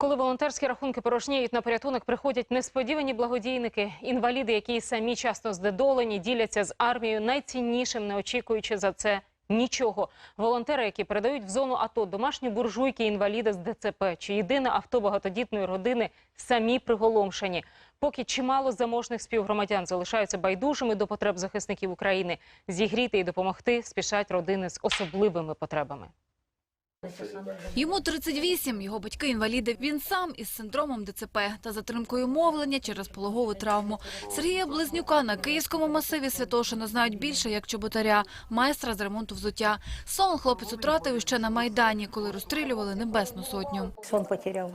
Коли волонтерські рахунки порожніють, на порятунок приходять несподівані благодійники. Інваліди, які самі часто здедолені, діляться з армією найціннішим, не очікуючи за це нічого. Волонтери, які передають в зону АТО домашні буржуйки інваліда з ДЦП, чи єдине авто багатодітної родини, самі приголомшені. Поки чимало заможних співгромадян залишаються байдужими до потреб захисників України, зігріти і допомогти спішать родини з особливими потребами. Йому 38, його батьки інваліди. Він сам із синдромом ДЦП та затримкою мовлення через пологову травму. Сергія Близнюка на київському масиві Святошина знають більше як чоботаря, майстра з ремонту взуття. Сон хлопець втратив ще на майдані, коли розстрілювали небесну сотню. Сон потеряв.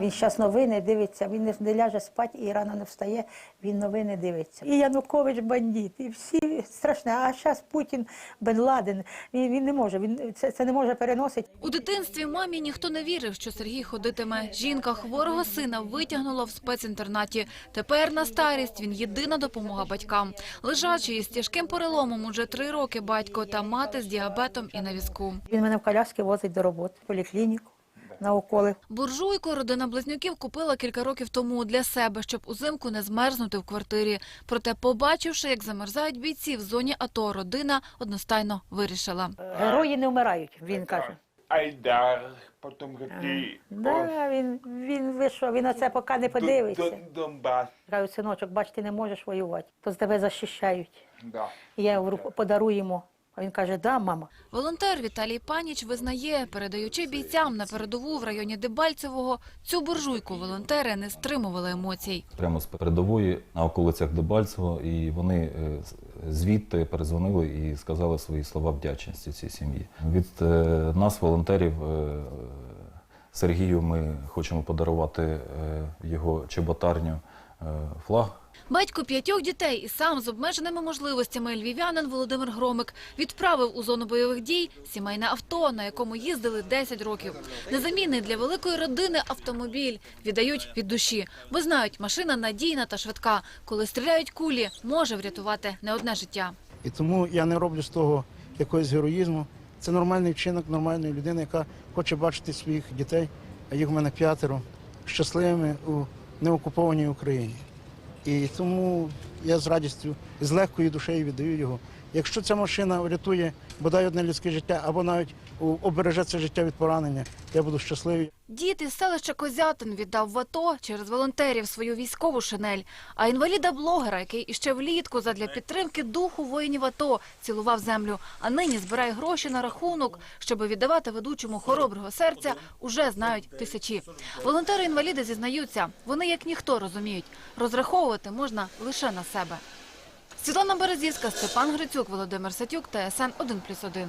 Він зараз новини дивиться, він не- не ляже спати і рано не встає, він новини дивиться. І Янукович бандит, і всі страшне. А зараз Путін, Бен Ладен. Він, він не може, він це, це не може переносити. У дитинстві мамі ніхто не вірив, що Сергій ходитиме. Жінка хворого сина витягнула в спецінтернаті. Тепер на старість він єдина допомога батькам. Лежачий із тяжким переломом уже три роки батько та мати з діабетом і на візку. Він мене в коляски возить до роботи, в поліклініку, на уколи. Буржуйку родина близнюків купила кілька років тому для себе, щоб узимку не змерзнути в квартирі. Проте, побачивши, як замерзають бійці в зоні АТО, родина одностайно вирішила. Герої не вмирають, він каже. Айдар, потім Да, він, він вийшов, він оце поки не подивиться. Донбас. Кажуть, синочок, бач, ти не можеш воювати, то з тебе захищають. Да. Я говорю, подаруй йому. А він каже, да, мама. Волонтер Віталій Паніч визнає, передаючи бійцям на передову в районі Дебальцевого, цю буржуйку волонтери не стримували емоцій. прямо з передової на околицях Дебальцево, і вони е, звідти перезвонили і сказали свої слова вдячності цій сім'ї. Від е, нас, волонтерів, е, Сергію, ми хочемо подарувати його чеботарню флаг. Батько п'ятьох дітей і сам з обмеженими можливостями львів'янин Володимир Громик відправив у зону бойових дій сімейне авто, на якому їздили 10 років. Незамінний для великої родини автомобіль віддають від душі, бо знають, машина надійна та швидка. Коли стріляють кулі, може врятувати не одне життя. І тому я не роблю з того якогось героїзму. Це нормальний вчинок нормальної людини, яка хоче бачити своїх дітей, а їх в мене п'ятеро, щасливими у неокупованій Україні. І тому я з радістю, з легкою душею віддаю його. Якщо ця машина врятує бодай одне людське життя, або навіть обереже це життя від поранення, я буду щасливий. Дід із селища Козятин віддав в АТО через волонтерів свою військову шинель. А інваліда-блогера, який іще влітку задля підтримки духу воїнів АТО цілував землю, а нині збирає гроші на рахунок, щоб віддавати ведучому хороброго серця, уже знають тисячі. Волонтери-інваліди зізнаються, вони як ніхто розуміють, розраховувати можна лише на себе. Світлана Березівська, Степан Грицюк, Володимир Сатюк, ТСН 1+,1.